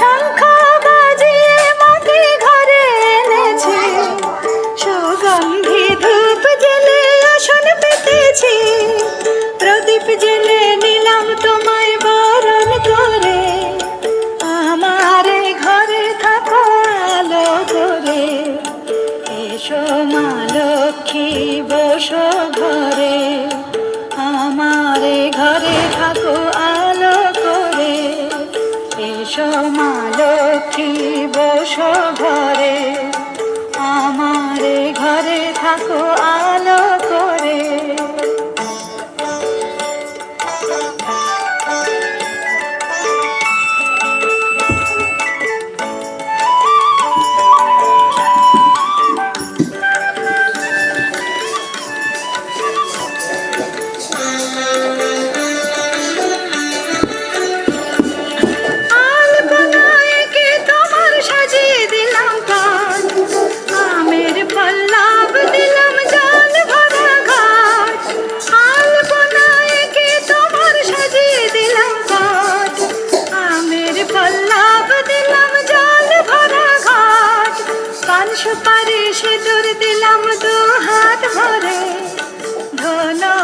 শঙ্খ বাজিয়ে মাকে ঘরে সুগন্ধি ধূপ জেলে আসন পেতেছি। প্রদীপ নিলাম তোমায় বরণ করে। আমার ঘরে থাকো আলো এসো মা লক্ষ্মী ঘরে। আমার ঘরে থাকো এসো মা লক্ষ্মী বসো ঘরে আমার ঘরে থাকো আ তোমার সিঁদুর দিলাম দু হাত ভরে। ধনা